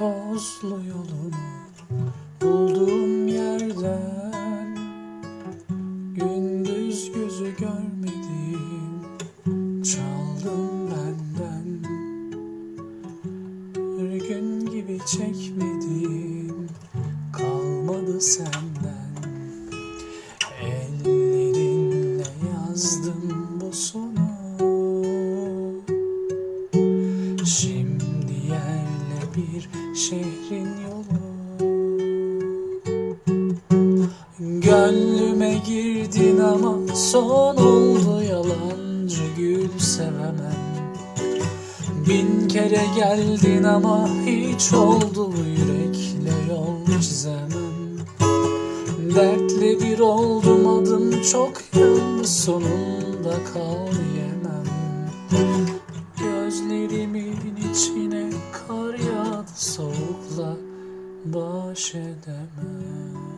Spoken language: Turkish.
tozlu yolumu bulduğum yerden Gündüz gözü görmediğim çaldın benden. Bir gün gibi çekmediğim kalmadı senden. Ellerinle yazdım bu sonu. Şimdi yerle bir şehrin yolu. Gönlüme girdin ama son oldu yalancı gül sevemem. Bin kere geldin ama hiç oldu yürekle yol çizemem. Dertle bir oldum adım çok yandı sonunda kal diyemem. Gözlerimin içine kar yağdı soğukla baş edemem.